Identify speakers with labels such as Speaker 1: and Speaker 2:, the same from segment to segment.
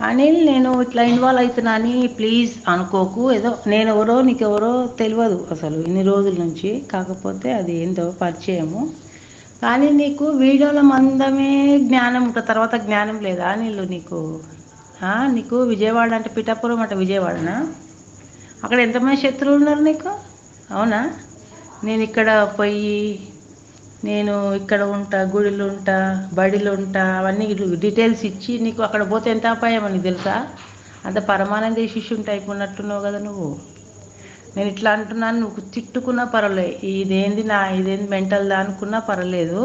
Speaker 1: అనిల్ నేను ఇట్లా ఇన్వాల్వ్ అవుతున్నా అని ప్లీజ్ అనుకోకు. ఏదో నేను ఎవరో నీకు ఎవరో తెలియదు అసలు ఇన్ని రోజుల నుంచి. కాకపోతే అది ఏందో పరిచయము. కానీ నీకు వీడియోల మందమే జ్ఞానం ఇంకా తర్వాత జ్ఞానం లేదా నీళ్ళు నీకు? నీకు విజయవాడ అంటే పిఠాపురం అంటే విజయవాడనా? అక్కడ ఎంతమంది శత్రువులు ఉన్నారు నీకు? అవునా? నేను ఇక్కడ పోయి నేను ఇక్కడ ఉంటా గుడిలో ఉంటా బడిలో ఉంటా అవన్నీ డీటెయిల్స్ ఇచ్చి నీకు అక్కడ పోతే ఎంత అపాయం అని తెలుసా? అంత పరమానంద శిష్యుని టైప్ ఉన్నట్టున్నావు కదా నువ్వు. నేను ఇట్లా అంటున్నాను నువ్వు తిట్టుకున్నా పర్వాలేదు ఇదేంది నా ఇదేంది మెంటల్ అనుకున్నా పర్వాలేదు.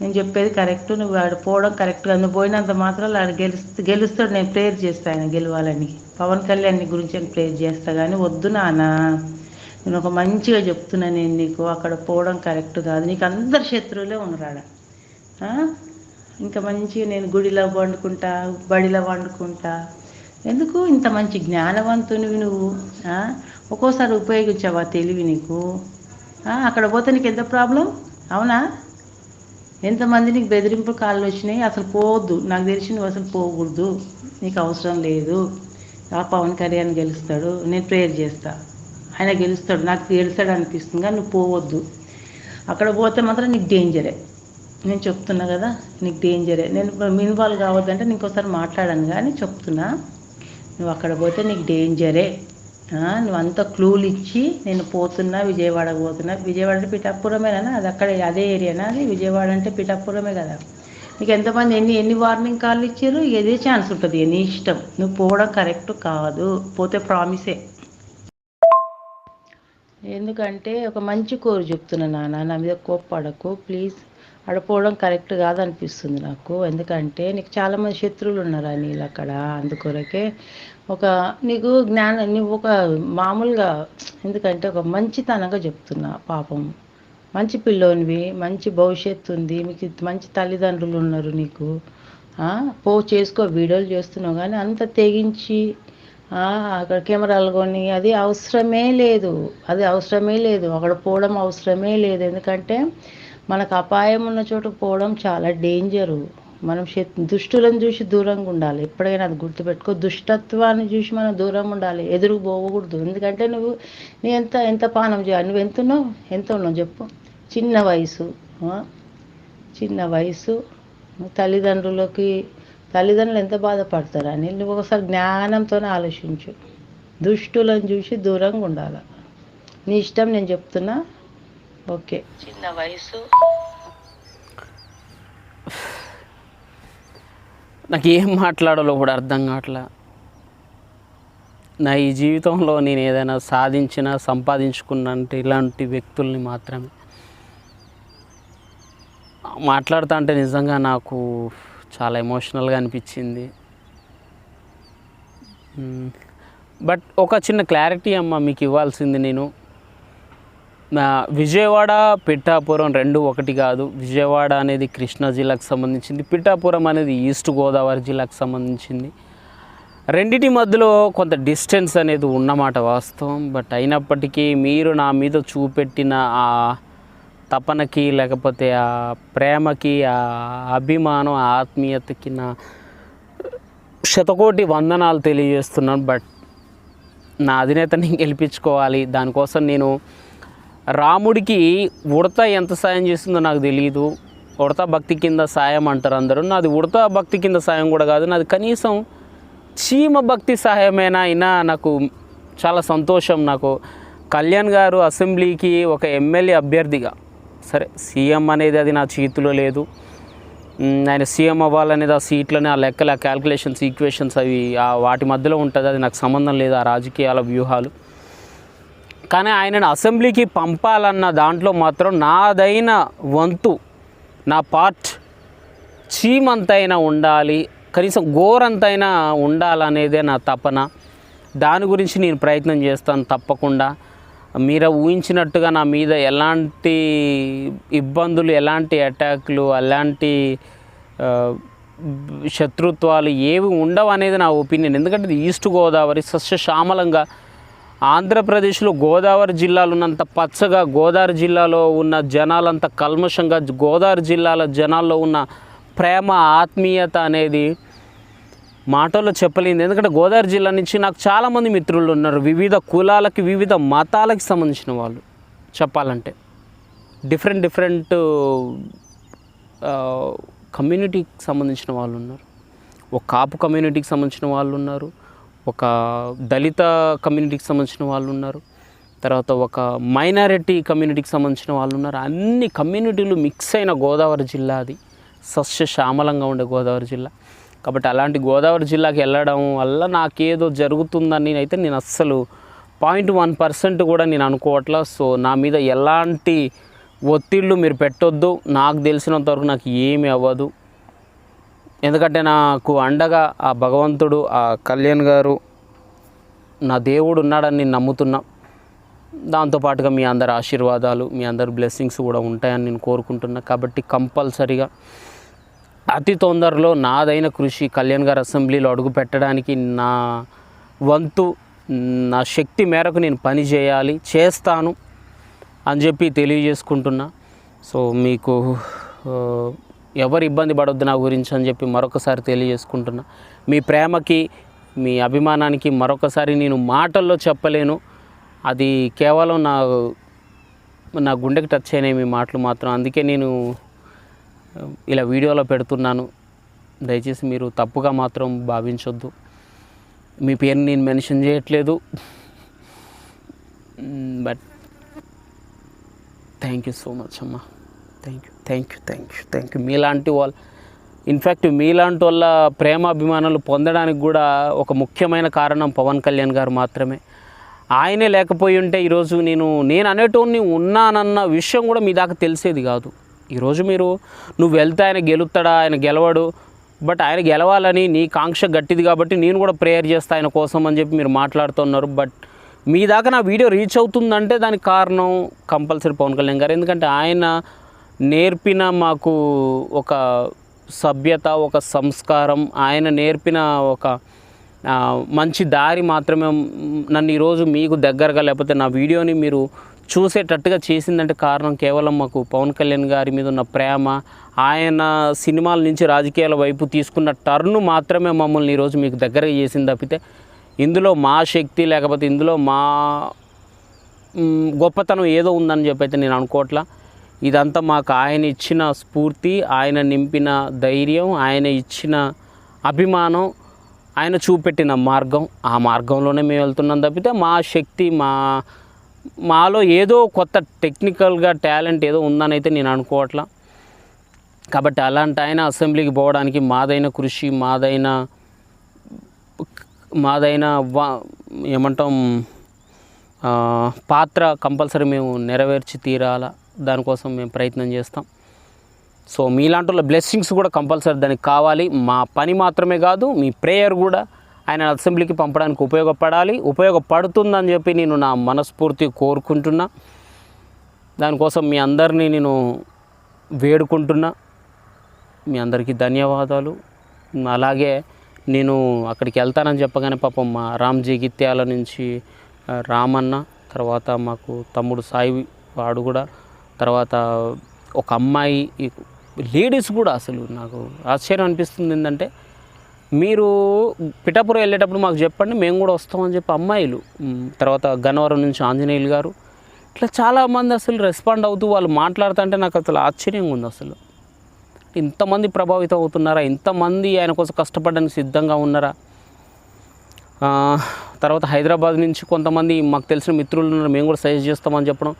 Speaker 1: నేను చెప్పేది కరెక్ట్ నువ్వు ఆడు పోవడం కరెక్ట్గా నువ్వు పోయినంత మాత్రం ఆడు గెలుస్తూ గెలుస్తాడు నేను ప్రేయర్ చేస్తాను ఆయన గెలవాలని. పవన్ కళ్యాణ్ గురించి నేను ప్రేయర్ చేస్తా కానీ వద్దు నానా నేను ఒక మంచిగా చెప్తున్నా నేను నీకు అక్కడ పోవడం కరెక్ట్ కాదు. నీకు అందరు శత్రువులే ఉన్నారాడ. ఇంకా మంచిగా నేను గుడిలో వండుకుంటా బడిలో వండుకుంటా ఎందుకు? ఇంత మంచి జ్ఞానవంతునివి నువ్వు ఒక్కోసారి ఉపయోగించావా తెలివి నీకు? అక్కడ పోతే నీకు ఎంత ప్రాబ్లం? అవునా? ఎంతమంది నీకు బెదిరింపు కాళ్ళు వచ్చినాయి? అసలు పోవద్దు. నాకు తెలిసి నువ్వు అసలు పోకూడదు. నీకు అవసరం లేదు. ఆ పవన్ కళ్యాణ్ గెలుస్తాడు. నేను ప్రేయర్ చేస్తా. ఆయన గెలుస్తాడు నాకు గెలుస్తాడు అనిపిస్తుంది కానీ నువ్వు పోవద్దు. అక్కడ పోతే మాత్రం నీకు డేంజరే నేను చెప్తున్నా కదా నీకు డేంజరే నేను ఇన్వాల్వ్ కావద్దంటే నీకు ఒకసారి మాట్లాడాను కానీ చెప్తున్నా నువ్వు అక్కడ పోతే నీకు డేంజరే నువ్వు అంత క్లూలు ఇచ్చి నేను పోతున్నా విజయవాడ పోతున్నా. విజయవాడ అంటే పిఠాపురమేనా? అది అక్కడ అదే ఏరియానా అది విజయవాడ అంటే పిఠాపురమే కదా. నీకు ఎంతమంది ఎన్ని ఎన్ని వార్నింగ్ కాల్ ఇచ్చారు? ఏదే ఛాన్స్ ఉంటుంది నీ ఇష్టం. నువ్వు పోవడం కరెక్ట్ కాదు. పోతే ప్రామిసే ఎందుకంటే ఒక మంచి కోరు చెప్తున్నా నాన్న నా మీద కోప్పడకు ప్లీజ్ అడపోవడం కరెక్ట్ కాదనిపిస్తుంది నాకు. ఎందుకంటే నీకు చాలామంది శత్రువులు ఉన్నారు నీళ్ళు అక్కడ? అందుకొరకే ఒక నీకు జ్ఞానం నువ్వు ఒక మామూలుగా ఎందుకంటే ఒక మంచితనంగా చెప్తున్నా పాపం. మంచి పిల్లోనివి మంచి భవిష్యత్తు ఉంది మీకు మంచి తల్లిదండ్రులు ఉన్నారు నీకు. పో చేసుకో వీడియోలు చేస్తున్నావు కానీ అంత తెగించి అక్కడ కెమెరాలు కొని అది అవసరమే లేదు. అది అవసరమే లేదు. అక్కడ పోవడం అవసరమే లేదు. ఎందుకంటే మనకు అపాయం ఉన్న చోట పోవడం చాలా డేంజరు. మనం దుష్టులను చూసి దూరంగా ఉండాలి. ఎప్పుడైనా అది గుర్తుపెట్టుకో. దుష్టత్వాన్ని చూసి మనం దూరంగా ఉండాలి. ఎదురు పోకూడదు ఎందుకంటే నువ్వు నీ ఎంత ఎంత పానం చేయాలి? నువ్వు ఎంత ఉన్నావు ఎంత ఉన్నావు చెప్పు. చిన్న వయసు. చిన్న వయసు. తల్లిదండ్రులకి తల్లిదండ్రులు ఎంత బాధపడతారు అని నువ్వు ఒకసారి జ్ఞానంతోనే ఆలోచించు. దుష్టులను చూసి దూరంగా ఉండాలి? నీ ఇష్టం నేను చెప్తున్నా. ఓకే. చిన్న వయసు?
Speaker 2: నాకు ఏం మాట్లాడాలో కూడా అర్థం కావట్లే. నా ఈ జీవితంలో నేను ఏదైనా సాధించినా సంపాదించుకున్నా అంటే ఇలాంటి వ్యక్తుల్ని మాత్రమే. మాట్లాడుతా అంటే నిజంగా నాకు చాలా ఎమోషనల్గా అనిపించింది. Hmm. బట్ ఒక చిన్న క్లారిటీ అమ్మ మీకు ఇవ్వాల్సింది నేను. నా విజయవాడ పిఠాపురం రెండు ఒకటి కాదు. విజయవాడ అనేది కృష్ణా జిల్లాకు సంబంధించింది. పిఠాపురం అనేది ఈస్ట్ గోదావరి జిల్లాకు సంబంధించింది. రెండిటి మధ్యలో కొంత డిస్టెన్స్ అనేది ఉన్నమాట వాస్తవం. బట్ అయినప్పటికీ మీరు నా మీద చూపెట్టిన ఆ తపనకి లేకపోతే ఆ ప్రేమకి ఆ అభిమానం ఆ ఆత్మీయతకి నా శతకోటి వందనాలు తెలియజేస్తున్నాను. బట్ నా అధినేతని గెలిపించుకోవాలి. దానికోసం నేను రాముడికి ఉడత ఎంత సాయం చేస్తుందో నాకు తెలియదు ఉడత భక్తి కింద సాయం అంటారు అందరూ. నాది ఉడత భక్తి కింద సాయం కూడా కాదు. నాది కనీసం చీమ భక్తి సహాయమైనా అయినా నాకు చాలా సంతోషం. నాకు కళ్యాణ్ గారు అసెంబ్లీకి ఒక ఎమ్మెల్యే అభ్యర్థిగా సరే సీఎం అనేది అది నా చేతిలో లేదు. ఆయన సీఎం అవ్వాలనేది ఆ సీట్లని ఆ లెక్కల క్యాల్కులేషన్స్ ఈక్వేషన్స్ అవి ఆ వాటి మధ్యలో ఉంటుంది. అది నాకు సంబంధం లేదు ఆ రాజకీయాల వ్యూహాలు. కానీ ఆయనను అసెంబ్లీకి పంపాలన్న దాంట్లో మాత్రం నాదైన వంతు నా పార్ట్ చీమంతైనా ఉండాలి కనీసం గోరంతైనా ఉండాలనేదే నా తపన. దాని గురించి నేను ప్రయత్నం చేస్తాను తప్పకుండా. మీరు ఊహించినట్టుగా నా మీద ఎలాంటి ఇబ్బందులు ఎలాంటి అటాక్లు అలాంటి శత్రుత్వాలు ఏవి ఉండవు అనేది నా ఒపీనియన్. ఎందుకంటే ఇది ఈస్ట్ గోదావరి సస్యశ్యామలంగా ఆంధ్రప్రదేశ్లో గోదావరి జిల్లాలో ఉన్నంత పచ్చగా గోదావరి జిల్లాలో ఉన్న జనాలంత కల్మషంగా గోదావరి జిల్లాల జనాల్లో ఉన్న ప్రేమ ఆత్మీయత అనేది మాటల్లో చెప్పలేంది ఎందుకంటే గోదావరి జిల్లా నుంచి నాకు చాలామంది మిత్రులు ఉన్నారు. వివిధ కులాలకి వివిధ మతాలకి సంబంధించిన వాళ్ళు చెప్పాలంటే. డిఫరెంట్ డిఫరెంట్ కమ్యూనిటీకి సంబంధించిన వాళ్ళు ఉన్నారు. ఒక కాపు కమ్యూనిటీకి సంబంధించిన వాళ్ళు ఉన్నారు. ఒక దళిత కమ్యూనిటీకి సంబంధించిన వాళ్ళు ఉన్నారు. తర్వాత ఒక మైనారిటీ కమ్యూనిటీకి సంబంధించిన వాళ్ళు ఉన్నారు. అన్ని కమ్యూనిటీలు మిక్స్ అయిన గోదావరి జిల్లా అది. సస్య శ్యామలంగా ఉండే గోదావరి జిల్లా. కాబట్టి అలాంటి గోదావరి జిల్లాకి వెళ్ళడం వల్ల నాకేదో జరుగుతుందని అయితే నేను అస్సలు పాయింట్ వన్ పర్సెంట్ కూడా నేను అనుకోవట్లా. సో నా మీద ఎలాంటి ఒత్తిళ్ళు మీరు పెట్టొద్దు. నాకు తెలిసినంత వరకు నాకు ఏమీ అవ్వదు. ఎందుకంటే నాకు అండగా ఆ భగవంతుడు ఆ కళ్యాణ్ గారు నా దేవుడు ఉన్నాడని నేను నమ్ముతున్నా. దాంతోపాటుగా మీ అందరి ఆశీర్వాదాలు మీ అందరి బ్లెస్సింగ్స్ కూడా ఉంటాయని నేను కోరుకుంటున్నా. కాబట్టి కంపల్సరిగా అతి తొందరలో నాదైన కృషి కళ్యాణ్ గారు అసెంబ్లీలో అడుగు పెట్టడానికి నా వంతు నా శక్తి మేరకు నేను పని చేయాలి చేస్తాను అని చెప్పి తెలియజేసుకుంటున్నా. సో మీకు ఎవరు ఇబ్బంది పడొద్దు నా గురించి అని చెప్పి మరొకసారి తెలియజేసుకుంటున్నా. మీ ప్రేమకి మీ అభిమానానికి మరొకసారి నేను మాటల్లో చెప్పలేను. అది కేవలం నా నా గుండెకి టచ్ అయినాయి మీ మాటలు మాత్రం. అందుకే నేను ఇలా వీడియోలో పెడుతున్నాను. దయచేసి మీరు తప్పుగా మాత్రం భావించొద్దు. మీ పేరు నేను మెన్షన్ చేయట్లేదు. But thank you so much అమ్మా. Thank you thank you thank you thank you. మీలాంటి వాళ్ళు ఇన్ఫ్యాక్ట్ మీలాంటి వాళ్ళ ప్రేమాభిమానాలు పొందడానికి కూడా ఒక ముఖ్యమైన కారణం పవన్ కళ్యాణ్ గారు మాత్రమే. ఆయనే లేకపోయి ఉంటే ఈరోజు నేను నేను అనేటోని ఉన్నానన్న విషయం కూడా మీ దాకా తెలిసేది కాదు. ఈరోజు మీరు నువ్వు వెళ్తే ఆయన గెలుస్తాడా ఆయన గెలవడు బట్ ఆయన గెలవాలని నీ కాంక్ష గట్టిది కాబట్టి నేను కూడా ప్రేయర్ చేస్తా ఆయన కోసం అని చెప్పి మీరు మాట్లాడుతున్నారు బట్ మీ దాకా నా వీడియో రీచ్ అవుతుందంటే దానికి కారణం కంపల్సరీ పవన్ కళ్యాణ్ గారు. ఎందుకంటే ఆయన నేర్పిన మాకు ఒక సభ్యత ఒక సంస్కారం ఆయన నేర్పిన ఒక మంచి దారి మాత్రమే నన్ను ఈరోజు మీకు దగ్గరగా లేకపోతే నా వీడియోని మీరు చూసేటట్టుగా చేసిందంటే కారణం కేవలం మాకు పవన్ కళ్యాణ్ గారి మీద ఉన్న ప్రేమ ఆయన సినిమాల నుంచి రాజకీయాల వైపు తీసుకున్న టర్న్ మాత్రమే మమ్మల్ని ఈరోజు మీకు దగ్గరగా చేసింది తప్పితే ఇందులో మా శక్తి లేకపోతే ఇందులో మా గొప్పతనం ఏదో ఉందని చెప్పి అయితే నేను అనుకోవట్లా. ఇదంతా మాకు ఆయన ఇచ్చిన స్ఫూర్తి ఆయన నింపిన ధైర్యం ఆయన ఇచ్చిన అభిమానం ఆయన చూపెట్టిన మార్గం. ఆ మార్గంలోనే మేము వెళ్తున్నాం తప్పితే మా శక్తి మా మాలో ఏదో కొత్త టెక్నికల్గా టాలెంట్ ఏదో ఉందని అయితే నేను అనుకోవట్లా. కాబట్టి అలాంటి ఆయన అసెంబ్లీకి పోవడానికి మాదైన కృషి మాదైన మాదైన వా ఏమంటాం పాత్ర కంపల్సరీ మేము నెరవేర్చి తీరాల. దానికోసం మేము ప్రయత్నం చేస్తాం. సో మీలాంటి వాళ్ళ బ్లెస్సింగ్స్ కూడా కంపల్సరీ దానికి కావాలి. మా పని మాత్రమే కాదు మీ ప్రేయర్ కూడా ఆయన అసెంబ్లీకి పంపడానికి ఉపయోగపడాలి. ఉపయోగపడుతుందని చెప్పి నేను నా మనస్ఫూర్తి కోరుకుంటున్నా. దానికోసం మీ అందరినీ నేను వేడుకుంటున్నా. మీ అందరికీ ధన్యవాదాలు. అలాగే నేను అక్కడికి వెళ్తానని చెప్పగానే పాపం మా రామ్జీ గిత్యాల నుంచి రామన్న తర్వాత మాకు తమ్ముడు సాయి వాడు కూడా తర్వాత ఒక అమ్మాయి లేడీస్ కూడా అసలు నాకు ఆశ్చర్యం అనిపిస్తుంది ఏంటంటే మీరు పిఠాపురం వెళ్ళేటప్పుడు మాకు చెప్పండి మేము కూడా వస్తామని చెప్పి అమ్మాయిలు తర్వాత గన్నవరం నుంచి ఆంజనేయులు గారు ఇట్లా చాలామంది అసలు రెస్పాండ్ అవుతూ వాళ్ళు మాట్లాడుతుంటే నాకు అసలు ఆశ్చర్యంగా ఉంది అసలు. ఇంతమంది ప్రభావితం అవుతున్నారా? ఇంతమంది ఆయన కోసం కష్టపడడానికి సిద్ధంగా ఉన్నారా? తర్వాత హైదరాబాద్ నుంచి కొంతమంది మాకు తెలిసిన మిత్రులు ఉన్నారు మేము కూడా సజెస్ట్ చేస్తామని చెప్పడం.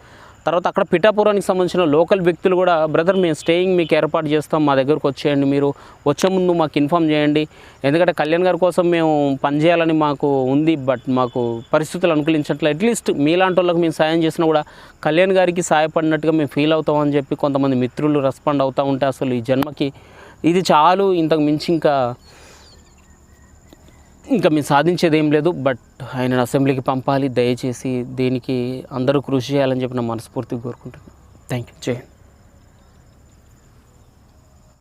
Speaker 2: తర్వాత అక్కడ పిఠాపురానికి సంబంధించిన లోకల్ వ్యక్తులు కూడా బ్రదర్ మేము స్టేయింగ్ మీకు ఏర్పాటు చేస్తాం మా దగ్గరకు వచ్చేయండి మీరు వచ్చే ముందు మాకు ఇన్ఫామ్ చేయండి. ఎందుకంటే కళ్యాణ్ గారి కోసం మేము పనిచేయాలని మాకు ఉంది బట్ మాకు పరిస్థితులు అనుకూలించట్లే అట్లీస్ట్ మీలాంటి వాళ్ళకి మేము సాయం చేసినా కూడా కళ్యాణ్ గారికి సాయపడినట్టుగా మేము ఫీల్ అవుతామని చెప్పి కొంతమంది మిత్రులు రెస్పాండ్ అవుతూ ఉంటే అసలు ఈ జన్మకి ఇది చాలు. ఇంతకు మించి ఇంకా ఇంకా మేము సాధించేది ఏం లేదు బట్ ఆయన అసెంబ్లీకి పంపాలి. దయచేసి దీనికి అందరూ కృషి చేయాలని చెప్పి నా మనస్ఫూర్తిగా కోరుకుంటున్నాను. థ్యాంక్ యూ జై